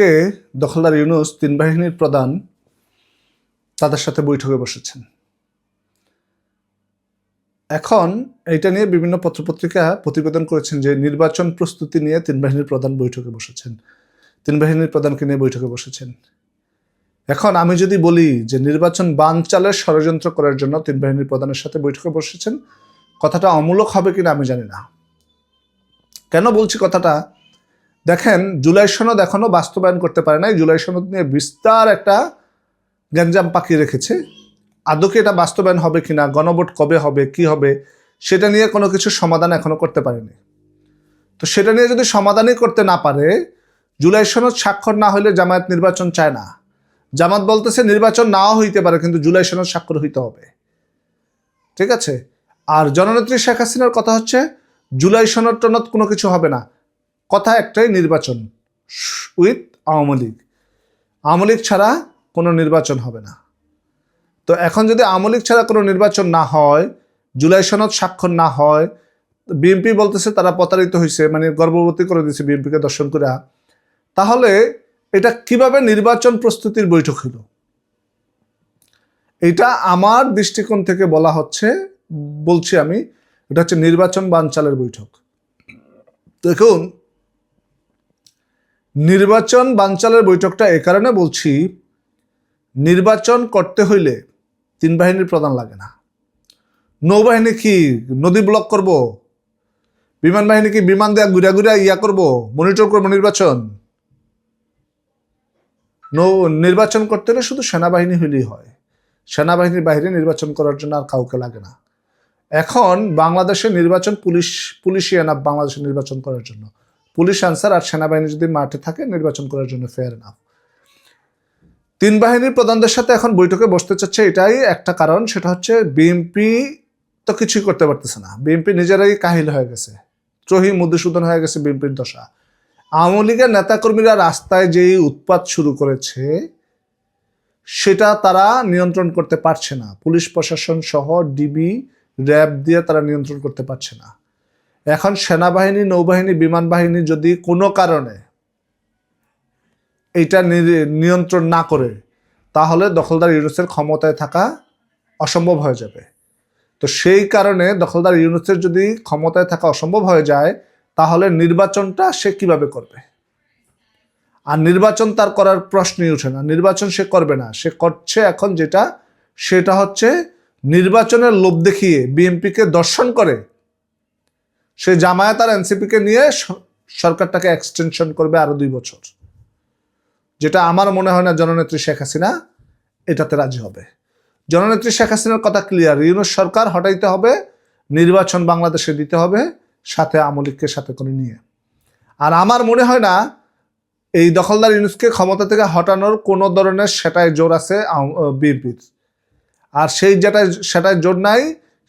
আজকে দখলদার ইউনুস তিন বাহিনীর প্রধান তাদের সাথে বৈঠকে বসেছেন। এখন এটা নিয়ে বিভিন্ন পত্রপত্রিকা প্রতিবেদন করেছেন যে নির্বাচন প্রস্তুতি নিয়ে তিন বাহিনীর প্রধান বৈঠকে বসেছেন। তিন বাহিনীর প্রধানকে নিয়ে বৈঠকে বসেছেন। এখন আমি যদি বলি যে নির্বাচন বানচালের ষড়যন্ত্র করার জন্য তিন বাহিনীর প্রধানের সাথে বৈঠকে বসেছেন, কথাটা অমূলক হবে কিনা আমি জানি না। কেন বলছি কথাটা? দেখেন, জুলাই সনদ এখনও বাস্তবায়ন করতে পারে নাই। জুলাই সনদ নিয়ে বিস্তার একটা গ্যাঞ্জাম পাকিয়ে রেখেছে। আদৌকে এটা বাস্তবায়ন হবে কিনা, গণভোট কবে হবে, কি হবে, সেটা নিয়ে কোনো কিছু সমাধান এখনও করতে পারেনি। তো সেটা নিয়ে যদি সমাধানই করতে না পারে, জুলাই সনদ স্বাক্ষর না হলে জামায়াত নির্বাচন চায় না। জামাত বলতেছে নির্বাচন নাও হইতে পারে, কিন্তু জুলাই সনদ স্বাক্ষর হইতে হবে। ঠিক আছে? আর জননেত্রী শেখ হাসিনার কথা হচ্ছে, জুলাই সনদ টনদ কোনো কিছু হবে না। কথা একটাই, নির্বাচন উইথ আওয়ামী লীগ। আওয়ামী লীগ ছাড়া কোনো নির্বাচন হবে না। তো এখন যদি আওয়ামী লীগ ছাড়া কোনো নির্বাচন না হয়, জুলাই সনদ স্বাক্ষর না হয়, বিএনপি বলতেছে তারা প্রতারিত হয়েছে মানে গর্ভবতী করে দিয়েছে বিএনপিকে দর্শন করে, তাহলে এটা কীভাবে নির্বাচন প্রস্তুতির বৈঠক হইল? এটা আমার দৃষ্টিকোণ থেকে বলা হচ্ছে, বলছি আমি, এটা হচ্ছে নির্বাচন বানচালের বৈঠক। দেখুন নির্বাচন বাঞ্চালের বৈঠকটা এ কারণে বলছি, নির্বাচন করতে হইলে তিন বাহিনীর প্রধান লাগে না। নৌবাহিনী কি নদী ব্লক করব? বিমান বাহিনী কি বিমান দেয়া ঘুরা ঘুরা ইয়া করব? মনিটর করব নির্বাচন? নৌ, নির্বাচন করতে হলে শুধু সেনাবাহিনী হইলেই হয়। সেনাবাহিনীর বাইরে নির্বাচন করার জন্য আর কাউকে লাগে না। এখন বাংলাদেশে নির্বাচন পুলিশ, পুলিশই এনাফ বাংলাদেশে নির্বাচন করার জন্য। পুলিশ আনসার আর সেনাবাহিনী যদি মাঠে থাকে, নির্বাচন করার জন্য ফেয়ার এনাফ তিন বাহিনীর প্রধানদের সাথে এখন বৈঠকে বসতে চাচ্ছে এটাই একটা কারণ, সেটা হচ্ছে বিএনপি তো কিছুই করতে পারতেছে না। বিএনপি নিজেরাই কাহিল হয়ে গেছে। ত্রহি মধুসূদন হয়ে গেছে বিএনপির দশা। আওয়ামী লীগের নেতাকর্মীরা রাস্তায় যেই উৎপাত শুরু করেছে, সেটা তারা নিয়ন্ত্রণ করতে পারছে না। পুলিশ প্রশাসন সহ ডিবি র্যাব দিয়ে তারা নিয়ন্ত্রণ করতে পারছে না। এখন সেনাবাহিনী, নৌবাহিনী বিমান বাহিনী যদি কোনো কারণে এইটা নি- নিয়ন্ত্রণ না করে, তাহলে দখলদার ইউনুসের ক্ষমতায় থাকা অসম্ভব হয়ে যাবে। তো সেই কারণে দখলদার ইউনুসের যদি ক্ষমতায় থাকা অসম্ভব হয়ে যায়, তাহলে নির্বাচনটা সে কীভাবে করবে? আর নির্বাচন তার করার প্রশ্নই ওঠে না। নির্বাচন সে করবে না। সে করছে এখন যেটা, সেটা হচ্ছে নির্বাচনের লোভ দেখিয়ে বিএনপিকে দর্শন করে সে জামায়াত আর এনসিপিকে নিয়ে সরকারটাকে এক্সটেনশন করবে আরও দুই বছর। যেটা আমার মনে হয় না জননেত্রী শেখ হাসিনা এটাতে রাজি হবে। জননেত্রী শেখ হাসিনার কথা ক্লিয়ার ইউনুস সরকার হটাইতে হবে, নির্বাচন বাংলাদেশে দিতে হবে, সাথে আমলিককে সাথে করে নিয়ে। আর আমার মনে হয় না এই দখলদার ইউনুসকে ক্ষমতা থেকে হটানোর কোনো ধরনের সেটাই জোর আছে বিএনপির। আর সেই যেটা সেটাই জোর নাই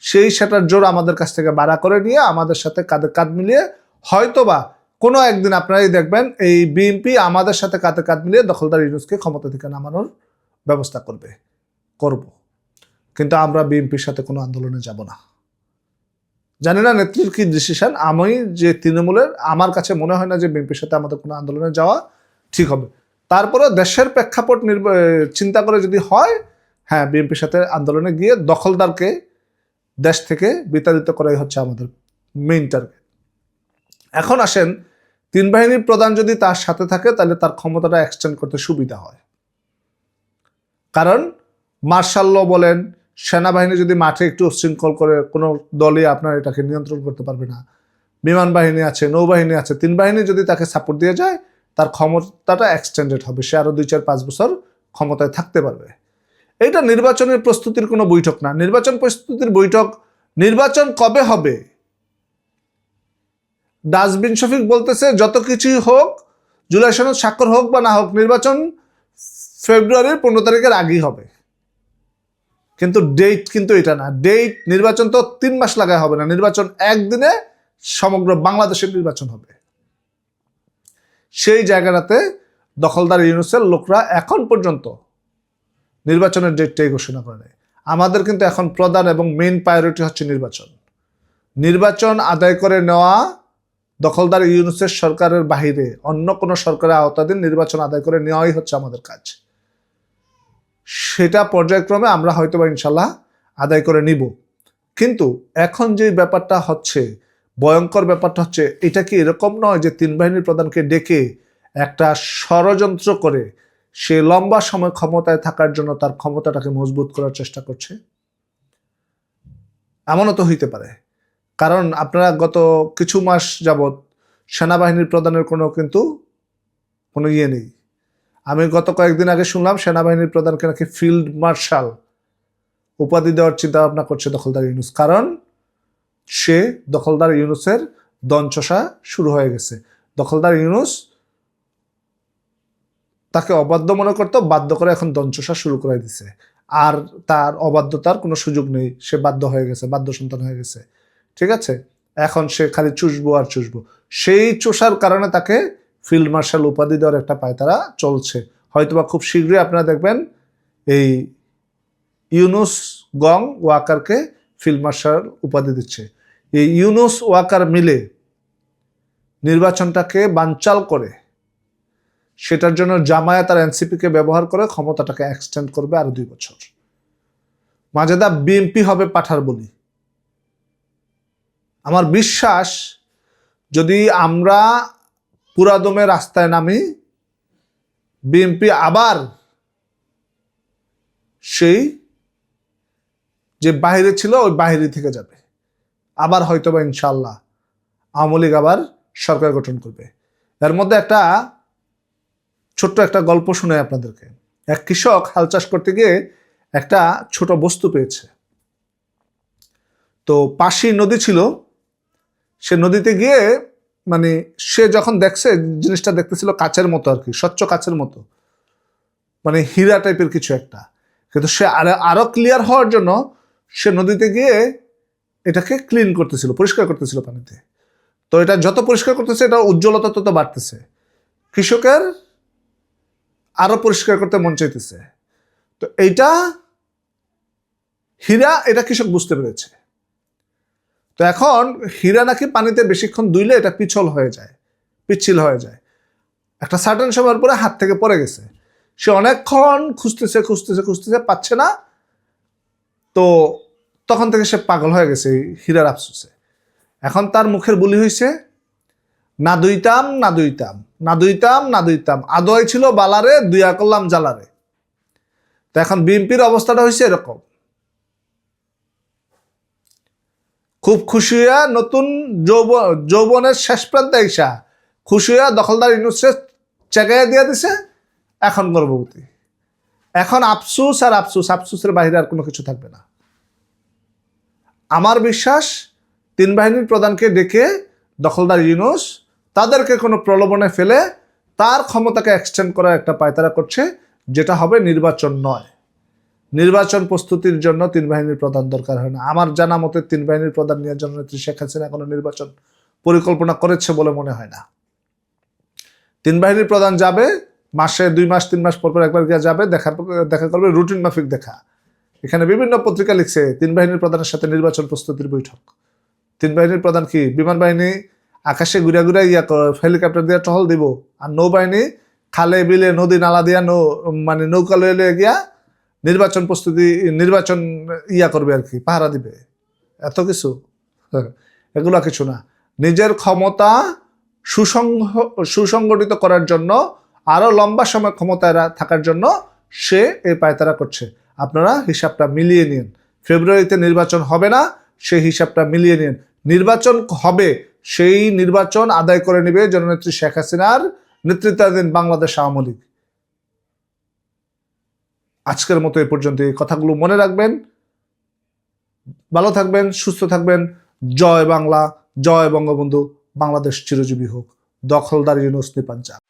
সেই সেটার জোর আমাদের কাছ থেকে বাড়া করে নিয়ে আমাদের সাথে কাঁধে কাঁধ মিলিয়ে হয়তোবা কোনো একদিন আপনারাই দেখবেন এই বিএনপি আমাদের সাথে কাঁধে কাঁধ মিলিয়ে দখলদার ইউনুসকে ক্ষমতা থেকে নামানোর ব্যবস্থা করবে, করব। কিন্তু আমরা বিএনপির সাথে কোনো আন্দোলনে যাব না। জানি না নেত্রীর কি ডিসিশন আমি যে তৃণমূলের, আমার কাছে মনে হয় না যে বিএনপির সাথে আমাদের কোনো আন্দোলনে যাওয়া ঠিক হবে। তারপরে দেশের প্রেক্ষাপট চিন্তা করে যদি হয় হ্যাঁ বিএনপির সাথে আন্দোলনে গিয়ে দখলদারকে দেশ থেকে বিতাড়িত করাই হচ্ছে আমাদের মেইন টার্গেট এখন আসেন, তিন বাহিনীর প্রধান যদি তার সাথে থাকে, তাহলে তার ক্ষমতাটা এক্সটেন্ড করতে সুবিধা হয়। কারণ মার্শাল ল বলেন, সেনাবাহিনী যদি মাঠে একটু উচ্ছৃঙ্খল করে, কোনো দলই আপনার এটাকে নিয়ন্ত্রণ করতে পারবে না। বিমান বাহিনী আছে, নৌবাহিনী আছে, তিন বাহিনী যদি তাকে সাপোর্ট দিয়ে যায়, তার ক্ষমতাটা এক্সটেন্ডেড হবে। সে আরও দুই, চার, পাঁচ বছর ক্ষমতায় থাকতে পারবে। এটা নির্বাচনের প্রস্তুতির কোনো বৈঠক না। নির্বাচন প্রস্তুতির বৈঠক, নির্বাচন কবে হবে? ডাস্টবিন শফিক বলতেছে, যত কিছুই হোক, জুলাই সনদ স্বাক্ষর হোক বা না হোক, নির্বাচন ফেব্রুয়ারির পনেরো তারিখের আগেই হবে। কিন্তু ডেট কিন্তু এটা না। ডেট নির্বাচন তো তিন মাস লাগায় হবে না। নির্বাচন একদিনে সমগ্র বাংলাদেশের নির্বাচন হবে। সেই জায়গাটাতে দখলদার ইউনুসের লোকরা এখন পর্যন্ত নির্বাচনের ডেটটাই ঘোষণা করে নেয়। আমাদের কিন্তু এখন প্রধান এবং মেইন প্রায়োরিটি হচ্ছে নির্বাচন। নির্বাচন আদায় করে নেওয়া দখলদার ইউনুসের সরকারের বাহিরে অন্য কোনো সরকারের আওতাধীন নির্বাচন আদায় করে নেওয়াই হচ্ছে আমাদের কাজ। সেটা পর্যায়ক্রমে আমরা হয়তো বা ইনশাল্লাহ আদায় করে নিব। কিন্তু এখন যে ব্যাপারটা হচ্ছে, ভয়ঙ্কর ব্যাপারটা হচ্ছে, এটা কি এরকম নয় যে তিন বাহিনীর প্রধানকে ডেকে একটা ষড়যন্ত্র করে সে লম্বা সময় ক্ষমতায় থাকার জন্য তার ক্ষমতাটাকে মজবুত করার চেষ্টা করছে। এমনও তো হইতে পারে। কারণ আপনারা গত কিছু মাস যাবৎ সেনাবাহিনীর প্রধানের কোনো কিন্তু কোনো ইয়ে নেই। আমি গত কয়েকদিন আগে শুনলাম সেনাবাহিনীর প্রধানকে নাকি ফিল্ড মার্শাল উপাধি দেওয়ার চিন্তা ভাবনা করছে দখলদার ইউনুস। কারণ সে দখলদার ইউনুসের দঞ্চসা শুরু হয়ে গেছে। দখলদার ইউনুস তাকে অবাধ্য মনে করতো, বাধ্য করে এখন দঞ্চসা শুরু করে দিছে। আর তার অবাধ্যতার কোনো সুযোগ নেই, সে বাধ্য হয়ে গেছে, বাধ্য সন্তান হয়ে গেছে। ঠিক আছে? এখন সে খালি চুষবো আর চুষবো। সেই চুষার কারণে তাকে ফিল্ড মার্শাল উপাধি দেওয়ার একটা পায়তারা চলছে। হয়তোবা খুব শীঘ্রই আপনারা দেখবেন এই ইউনুস গং ওয়াকারকে ফিল্ড মার্শাল উপাধি দিচ্ছে। এই ইউনুস ওয়াকার মিলে নির্বাচনটাকে বানচাল করে সেটার জন্য জামায়াত আর এনসিপিকে ব্যবহার করে ক্ষমতাটাকে এক্সটেন্ড করবে আরও দুই বছর। মাজেদা বিএনপি হবে পাঠার বলি। আমার বিশ্বাস, যদি আমরা পুরাদমে রাস্তায় নামি, বিএনপি আবার সেই যে বাহিরে ছিল, ওই বাহিরে থেকে যাবে। আবার হয়তোবা ইনশাল্লাহ আওয়ামী লীগ আবার সরকার গঠন করবে। এর মধ্যে একটা ছোট্ট একটা গল্প শুনে আপনাদেরকে। এক কৃষক হাল চাষ করতে গিয়ে একটা ছোট বস্তু পেয়েছে। তো পাশি নদী ছিল। সে নদীতে গিয়ে মানে সে যখন দেখছে, জিনিসটা দেখতেছিল কাচের মতো আর কি, স্বচ্ছ কাচের মতো। মানে হীরা টাইপের কিছু একটা। কিন্তু সে আরও আরও ক্লিয়ার হওয়ার জন্য সে নদীতে গিয়ে এটাকে ক্লিন করতেছিল, পরিষ্কার করতেছিল পানিতে। তো এটা যত পরিষ্কার করতেছে, এটা উজ্জ্বলতা তত বাড়তেছে। কৃষকের আরও পরিষ্কার করতে মন চাইতেছে। তো এইটা হীরা, এটা কৃষক বুঝতে পেরেছে। তো এখন হীরা নাকি পানিতে বেশিক্ষণ দুইলে এটা পিছল হয়ে যায়, পিচ্ছিল হয়ে যায়। একটা সার্টেন সময়ের পরে হাত থেকে পড়ে গেছে। সে অনেকক্ষণ খুঁজতেছে খুঁজতেছে খুঁজতেছে, পাচ্ছে না। তো তখন থেকে সে পাগল হয়ে গেছে হীরার আফসোসে। এখন তার মুখের বুলি হয়েছে না দুইতাম না দুইতাম না দুইতাম না দুইতাম। আদয় ছিল বালারে, দুইয়া করলাম জালারে তো এখন বিএনপির অবস্থাটা হয়েছে এরকম। খুব খুশি হইয়া নতুন যৌব যৌবনের শেষ প্রান্তে আইসা খুশি হইয়া দখলদার ইউনুসে চেকাইয়া দিয়ে দিছে, এখন গর্ভবতী। এখন আফসুস আর আফসুস, আফসুসের বাইরে আর কোনো কিছু থাকবে না। আমার বিশ্বাস, তিন বাহিনীর প্রধানকে ডেকে দখলদার ইউনুস তাদেরকে কোনো প্রলোভনে ফেলে তার ক্ষমতাকে এক্সটেন্ড করার একটা পায়তারা করছে, যেটা হবে নির্বাচন নয়। নির্বাচন প্রস্তুতির জন্য তিন বাহিনীর প্রধান দরকার হয় না। আমার জানা মতে তিন বাহিনীর প্রধান নিয়ে জননেত্রী শেখ হাসিনা কোনো নির্বাচন পরিকল্পনা করেছে বলে মনে হয় না। তিন বাহিনীর প্রধান যাবে, মাসে দুই মাস, তিন মাস পর পর একবার গিয়ে যাবে, দেখা দেখা করবে রুটিন মাফিক দেখা। এখানে বিভিন্ন পত্রিকা লিখছে, তিন বাহিনীর প্রধানের সাথে নির্বাচন প্রস্তুতির বৈঠক। তিন বাহিনীর প্রধান কি? বিমান বাহিনী আকাশে ঘুরে ঘুরে ইয়া হেলিকপ্টার দিয়ে টহল দিব। আর নৌবাহিনী খালে বিলে নদী নালা দিয়া নৌ মানে নৌকা লয়ে গিয়া নির্বাচন প্রস্তুতি নির্বাচন ইয়া করবে আর কি পাহারা দিবে। এত কিছু। হ্যাঁ, এগুলো কিছু না। নিজের ক্ষমতা সুসংহ সুসংগঠিত করার জন্য আরও লম্বা সময় ক্ষমতায় থাকার জন্য সে এই পায়তারা করছে। আপনারা হিসাবটা মিলিয়ে নিন। ফেব্রুয়ারিতে নির্বাচন হবে না সে হিসাবটা মিলিয়ে নিন। নির্বাচন হবে সেই নির্বাচন আদায় করে নেবে জননেত্রী শেখ হাসিনার নেতৃত্বাধীন বাংলাদেশ আওয়ামী লীগ। আজকের মতো এ পর্যন্ত এই কথাগুলো মনে রাখবেন। ভালো থাকবেন, সুস্থ থাকবেন। জয় বাংলা, জয় বঙ্গবন্ধু। বাংলাদেশ চিরজীবী হোক। দখলদার ইউনুস নিপাঞ্জা